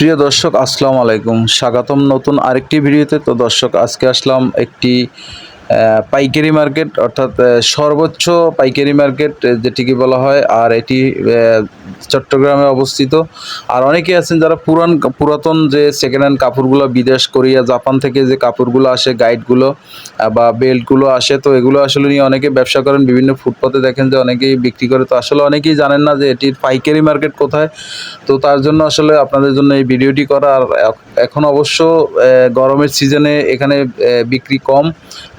প্রিয় দর্শক আসসালামু আলাইকুম। স্বাগতম নতুন আরেকটি ভিডিওতে। তো দর্শক আজকে আসলাম একটি পাইকারি মার্কেট, অর্থাৎ সর্বোচ্চ পাইকারি মার্কেট যেটিকে বলা হয়, আর এটি চট্টগ্রামে অবস্থিত। আর অনেকেই আছেন যারা পুরান, পুরাতন যে সেকেন্ড হ্যান্ড কাপড়গুলো বিদেশ কোরিয়া, জাপান থেকে যে কাপড়গুলো আসে গাইডগুলো বা বেল্টগুলো আসে, তো এগুলো আসলে নিয়ে অনেকে ব্যবসা করেন, বিভিন্ন ফুটপাতে দেখেন যে অনেকেই বিক্রি করে। তো আসলে অনেকেই জানেন না যে এটির পাইকারি মার্কেট কোথায়। তো তার জন্য আসলে আপনাদের জন্য এই ভিডিওটি করা, আর এখন অবশ্য গরমের সিজনে এখানে বিক্রি কম।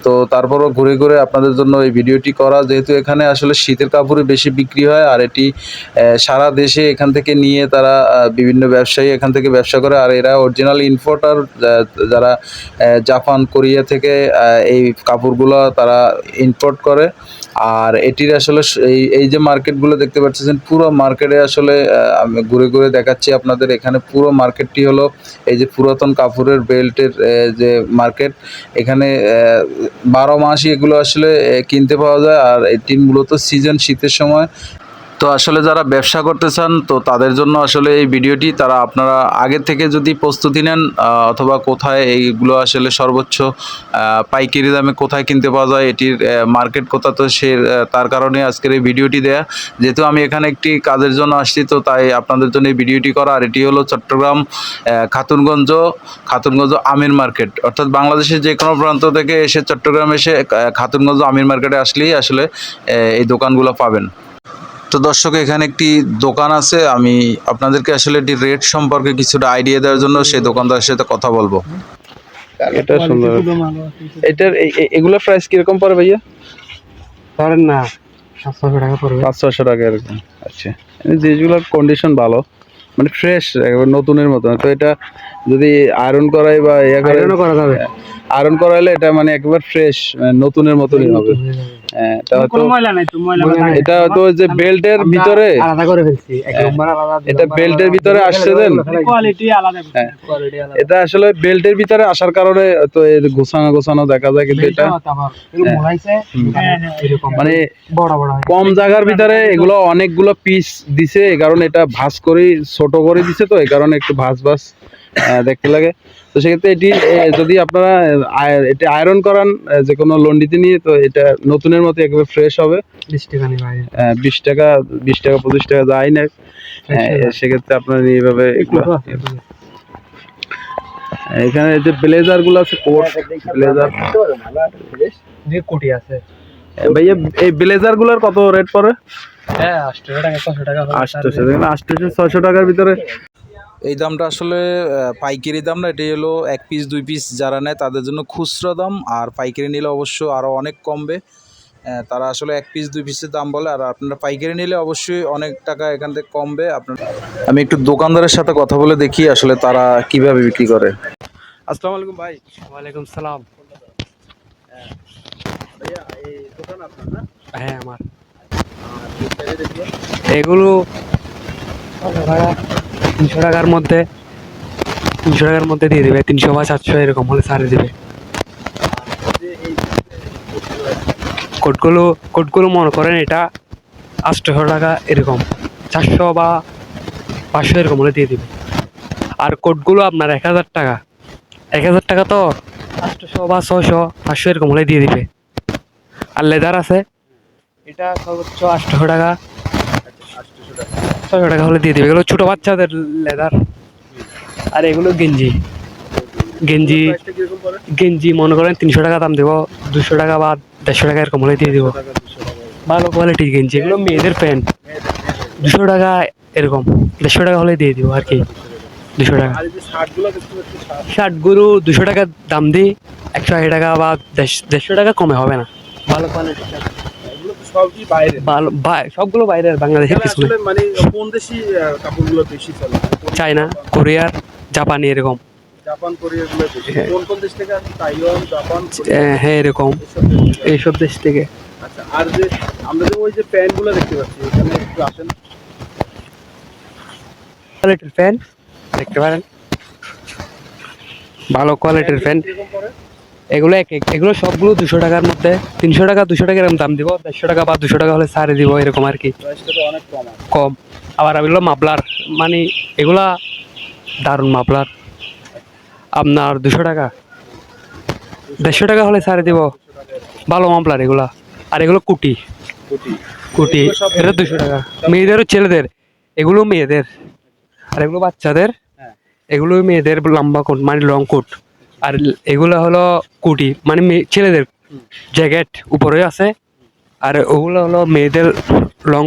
তো তারপরও ঘুরে ঘুরে আপনাদের জন্য এই ভিডিওটি করা, যেহেতু এখানে আসলে শীতের কাপড়ই বেশি বিক্রি হয়, আর এটি সারা দেশে এখান থেকে নিয়ে তারা বিভিন্ন ব্যবসায়ী এখান থেকে ব্যবসা করে, আর এরা অরিজিনাল ইম্পোর্টার যারা জাপান কোরিয়া থেকে এই কাপড়গুলো তারা ইম্পোর্ট করে। আর এটির আসলে এই এই যে মার্কেটগুলো দেখতে পাচ্ছেন, পুরো মার্কেটে আসলে আমি ঘুরে ঘুরে দেখাচ্ছি আপনাদের। এখানে পুরো মার্কেটটি হলো এই যে পুরাতন কাপড়ের বেল্টের যে মার্কেট। এখানে বারো মাসই এগুলো আসলে কিনতে পাওয়া যায়। আর এটি মূলত সিজন শীতের সময়। তো আসলে যারা ব্যবসা করতে চান, তো তাদের জন্য আসলে এই ভিডিওটি তারা আপনারা আগে থেকে যদি প্রস্তুতি নেন অথবা কোথায় এইগুলো আসলে সর্বোচ্চ পাইকারি দামে কোথায় কিনতে পাওয়া যায়, এটির মার্কেট কোথা, তো সে তার কারণে আজকের এই ভিডিওটি দেয়া। যেহেতু আমি এখানে একটি কাজের জন্য আসছি, তো তাই আপনাদের জন্য এই ভিডিওটি করা। আর এটি হলো চট্টগ্রাম খাতুনগঞ্জ খাতুনগঞ্জ আমির মার্কেট। অর্থাৎ বাংলাদেশের যে কোনো প্রান্ত থেকে এসে চট্টগ্রাম এসে খাতুনগঞ্জ আমির মার্কেটে আসলেই আসলে এই দোকানগুলো পাবেন। তো দর্শক এখানে একটি দোকান আছে। আমি আপনাদেরকে আসলে এটি রেট সম্পর্কে কিছুটা আইডিয়া দেওয়ার জন্য সেই দোকানদারের সাথে কথা বলব। এটা সুন্দর। এটার এগুলোর প্রাইস কীরকম পড়ে ভাইয়া? ধরেন না সাতশো টাকা পড়বে। পাঁচ ছশো টাকা এরকম। আচ্ছা। যেগুলোর কন্ডিশন ভালো। মানে ফ্রেশ একেবারে নতুনের মতো। তো এটা যদি আয়রন করাই বা ইয়ে করে যাবে। আয়রন করাইলে এটা মানে একবার ফ্রেশ নতুনের মতনই হবে। এটা তো যে বেল্টের ভিতরে আলাদা করে ফেলছি এক হ্যাঁ। নম্বর আলাদা দুই এটা বেল্টের ভিতরে আসছে দেন কোয়ালিটি আলাদা হ্যাঁ। কোয়ালিটি আলাদা এটা আসলে বেল্টের ভিতরে আসার কারণে তো এর গোছানো গোছানো দেখা যায় কিন্তু এটা হ্যাঁ। মোড়াইছে এরকম মানে বড় বড় হয়। কম জায়গার ভিতরে এগুলো অনেকগুলো পিস দিছে কারণ এটা ভাঁজ করে ছোট করে দিছে তো এই কারণে একটু ভাঁজ ভাঁজ আহ, দেখতে লাগে। তো সেক্ষেত্রে এটি যদি আপনারা এটা আয়রন করান যে কোনো লন্ডিতে নিয়ে তো এটা নতুনের মতো একেবারে ফ্রেশ হবে। বিশ টাকা বিশ টাকা বিশ টাকা পঁচিশ টাকা যায় না সেক্ষেত্রে আপনারা এইভাবে এগুলো এখানে যে ব্লেজারগুলো আছে কোট ব্লেজার দুই কোটি আছে। ভাইয়া এই ব্লেজারগুলোর কত রেট পড়ে? হ্যাঁ আটশো টাকা ছশো টাকা হলে আটশোশো দেখেন আটশোশো ছয়শো টাকার ভিতরে এই দামটা আসলে পাইকারি দাম না এটি হলো এক পিস দুই পিস যারা নেয় তাদের জন্য খুচরা দাম আর পাইকারি নিলে অবশ্য আরও অনেক কমবে। তারা আসলে এক পিস দুই পিসের দাম বলে আর আপনারা পাইকারি নিলে অবশ্যই অনেক টাকা এখান থেকে কমবে। আপনার আমি একটু দোকানদারের সাথে কথা বলে দেখি আসলে তারা কীভাবে বিক্রি করে। আসসালামু আলাইকুম ভাই। ওয়ালাইকুম সালাম। ভাইয়া এই দোকান আপনার না? হ্যাঁ আমার। এগুলো তিনশো টাকার মধ্যে, তিনশো টাকার মধ্যে দিয়ে দেবে, তিনশো বা চারশো এরকম হলে ছাড়ে দেবে। কোটগুলো কোটগুলো মনে করেন এটা আটশোশো টাকা এরকম, চারশো বা পাঁচশো এরকম হলে দিয়ে দেবে। আর কোটগুলো আপনার এক হাজার টাকা, এক হাজার টাকা তো আটশোশো বা ছশো পাঁচশো এরকম হলে দিয়ে দিবে। আর লেদার আছে, এটা সর্বোচ্চ আটশো টাকা। ছশো টাকা। হলে দিয়ে দিবে। এগুলো ছোটো বাচ্চাদের লেদার। আর এগুলো গেঞ্জি। গেঞ্জি গেঞ্জি মনে করেন তিনশো টাকা দাম দেবো, দুশো টাকা বা দেড়শো টাকা এরকম হলে দিয়ে দিব। ভালো কোয়ালিটির গেঞ্জি, এগুলো মেয়েদের প্যান্ট। দুশো টাকা এরকম, দেড়শো টাকা হলে দিয়ে দিব আর কি। দুশো টাকা। শার্টগুলো দুশো টাকা দাম দিই, একশো আশি টাকা বা দেড়শো টাকা কমে হবে না। ভালো কোয়ালিটির সবই বাইরে। সবগুলো বাইরের বাংলাদেশের কিছু মানে কোন দেশি কাপড়গুলো বেশি চলে? চায়না কোরিয়ার জাপানি এরকম। জাপান কোরিয়াগুলো হ্যাঁ। কোন কোন দেশ থেকে তাইওয়ান জাপান হ্যাঁ এরকম। এইসব দেশ থেকে? আচ্ছা আর যে আমরা যে ওই যে প্যান্টগুলো দেখতে পাচ্ছি এখানে একটু আসেন। কোয়ালিটির ফ্যান দেখতে পারেন। ভালো কোয়ালিটির ফ্যান এগুলো এক এক- এগুলো সবগুলো দুশো টাকার মধ্যে। তিনশো টাকা দুশো টাকা এরকম দাম দিব দেড়শো টাকা বা দুশো টাকা হলে ছাড়ে দিব এরকম আর কি। কম আবার এগুলো মাবলার মানে এগুলা দারুণ মাপলার আপনার দুশো টাকা। দেড়শো টাকা হলে ছাড়ে দিব। ভালো মাপলার এগুলা। আর এগুলো কুটি। কোটি। কুটি। এটা দুশো টাকা। মেয়েদেরও ছেলেদের। এগুলো মেয়েদের। আর এগুলো বাচ্চাদের। হ্যাঁ। এগুলো মেয়েদের লম্বা কোট মানে লং কোট আর এগুলো হলো কুটি মানে ছেলেদের জ্যাকেট উপরে আছে। আর ওগুলো হলো মেয়েদের লং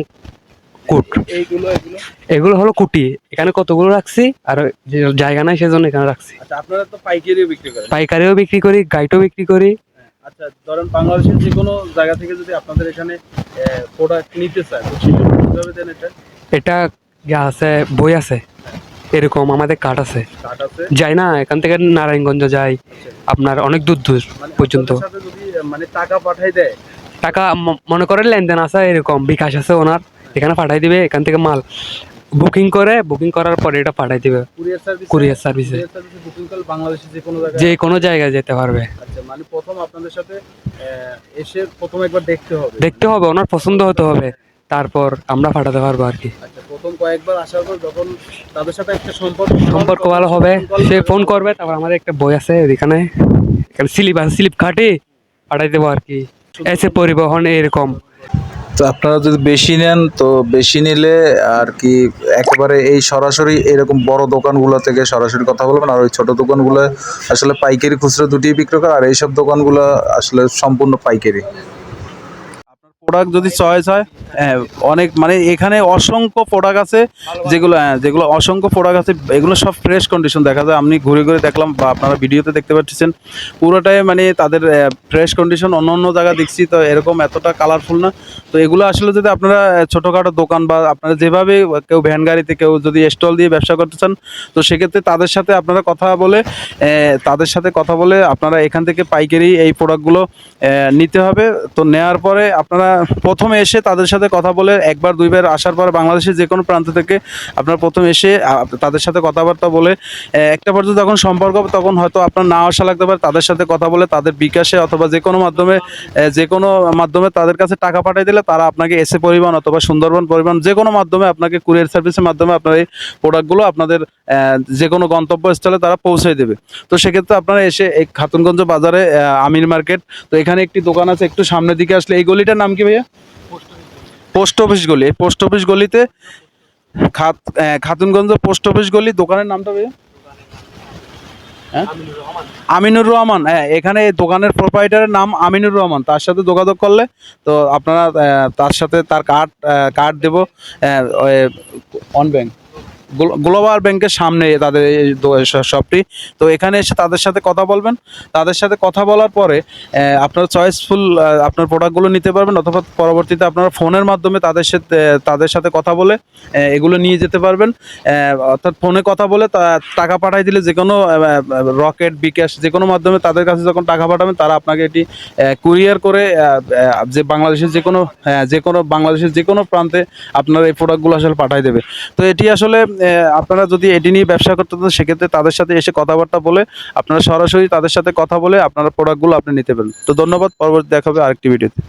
কোট। এইগুলো এগুলো? এগুলো হলো কুটি। এখানে কতগুলো রাখছি? আর জায়গা নাই সেজন্য এখানে রাখছি। আচ্ছা আপনারা তো পাইকারিও বিক্রি করেন? পাইকারিও বিক্রি করি গাইটও বিক্রি করি। আচ্ছা ধরেন বাংলাদেশের যে কোনো জায়গা থেকে যদি আপনাদের এখানে প্রোডাক্ট নিতে চায় তো সেটা কীভাবে দেন এটা? এটা আছে বই আছে। এরকম আমাদের কাঠ আছে। যাই না এখান থেকে নারায়ণগঞ্জ যাই। আপনার অনেক দূর দূর মানে পর্যন্ত। মানে টাকা পাঠাই দেয়? টাকা মনে করেন লেনদেন আছে এরকম বিকাশ আছে ওনার এখানে পাঠাই দিবে এখান থেকে মাল। বুকিং করে বুকিং করার পরে এটা পাঠাই দিবে। কুরিয়ার সার্ভিসে যে কোনো জায়গায়? যেতে পারবে। আচ্ছা মানে প্রথম আপনাদের সাথে এসে প্রথম একবার দেখতে হবে। দেখতে হবে ওনার পছন্দ হতে হবে। তারপর আমরা পাঠাতে পারব আর কি। আচ্ছা প্রথম কয়েকবার আসার পর যখন তাদের সাথে একটা সম্পর্ক সম্পর্ক ভালো হবে সে ফোন করবে তারপর আমাদের একটা বই আছে এখানে। এখানে স্লিপ আছে স্লিপ কাটে পাঠাই দেবো আর কি। এসে পরিবহন এরকম। তো আপনারা যদি বেশি নেন তো বেশি নিলে আর কি একেবারে এই সরাসরি এরকম বড় দোকানগুলো থেকে সরাসরি কথা বলবেন আর ওই ছোট দোকানগুলো আসলে পাইকারি খুচরো দুটি বিক্রি করে আর এইসব দোকানগুলো আসলে সম্পূর্ণ পাইকারি। প্রোডাক্ট যদি চয়েস হয় হ্যাঁ অনেক মানে এখানে অসংখ্য প্রোডাক্ট আছে যেগুলো হ্যাঁ যেগুলো অসংখ্য প্রোডাক্ট আছে, এগুলো সব ফ্রেশ কন্ডিশন দেখা যায়। আপনি ঘুরে ঘুরে দেখলাম বা আপনারা ভিডিওতে দেখতে পাচ্ছেন, পুরোটাই মানে তাদের ফ্রেশ কন্ডিশন অন্য অন্য জায়গা দেখছি, তো এরকম এতটা কালারফুল না। তো এগুলো আসলে যদি আপনারা ছোটোখাটো দোকান বা আপনারা যেভাবে কেউ ভ্যান গাড়িতে কেউ যদি স্টল দিয়ে ব্যবসা করতে চান, তো সেক্ষেত্রে তাদের সাথে আপনারা কথা বলে তাদের সাথে কথা বলে আপনারা এখান থেকে পাইকারি এই প্রোডাক্টগুলো নিতে হবে। তো নেওয়ার পরে আপনারা প্রথমে এসে তাদের সাথে কথা বলে একবার, দুইবার আসার পর বাংলাদেশের যে কোনো প্রান্ত থেকে আপনার প্রথম এসে তাদের সাথে কথাবার্তা বলে একটা পর্যন্ত যখন সম্পর্ক তখন হয়তো আপনার না আসা লাগতে পারে, তাদের সাথে কথা বলে তাদের বিকাশে অথবা যে কোনো মাধ্যমে যে কোনো মাধ্যমে তাদের কাছে টাকা পাঠিয়ে দিলে তারা আপনাকে এসে পরিবহন অথবা সুন্দরবন পরিবহন যে কোনো মাধ্যমে আপনাকে কুরিয়ার সার্ভিসের মাধ্যমে আপনার এই প্রোডাক্টগুলো আপনাদের যে কোনো গন্তব্যস্থলে তারা পৌঁছে দেবে। তো সেক্ষেত্রে আপনারা এসে এই খাতুনগঞ্জ বাজারে আমির মার্কেট, তো এখানে একটি দোকান আছে, একটু সামনের দিকে আসলে এই গলিটার নাম কি ভাইয়া? পোস্ট অফিস গলি। এই পোস্ট অফিস গলিতে খাত খাতুনগঞ্জ পোস্ট অফিস গলি দোকানের নামটা ভাইয়া? হ্যাঁ? আমিনুর রহমান। হ্যাঁ এখানে এই দোকানের প্রোপাইটারের নাম আমিনুর রহমান। তার সাথে যোগাযোগ করলে তো আপনারা তার সাথে তার কার্ড কার্ড দেবো অন ব্যাংক গ্লোবাল ব্যাংকের সামনে তাদের এই শপটি। তো এখানে এসে তাদের সাথে কথা বলবেন। তাদের সাথে কথা বলার পরে আপনার চয়েসফুল আপনার প্রোডাক্টগুলো নিতে পারবেন অথবা পরবর্তীতে আপনারা ফোনের মাধ্যমে তাদের সাথে তাদের সাথে কথা বলে এগুলো নিয়ে যেতে পারবেন। অর্থাৎ ফোনে কথা বলে টাকা পাঠাই দিলে যে কোনো রকেট বিকাশ যে কোনো মাধ্যমে তাদের কাছে যখন টাকা পাঠাবেন তারা আপনাকে এটি কুরিয়ার করে যে বাংলাদেশের যে কোনো হ্যাঁ, যে কোনো বাংলাদেশের যে কোনো প্রান্তে আপনার এই প্রোডাক্টগুলো আসলে পাঠাই দেবে। তো এটি আসলে আপনারা যদি এটি নিয়ে ব্যবসা করতে চান, সেক্ষেত্রে তাদের সাথে এসে কথাবার্তা বলে, আপনারা সরাসরি তাদের সাথে কথা বলে আপনারা প্রোডাক্টগুলো আপনি নিতে পারেন তো ধন্যবাদ, পরবর্তী দেখাবে আরেকটি ভিডিওতে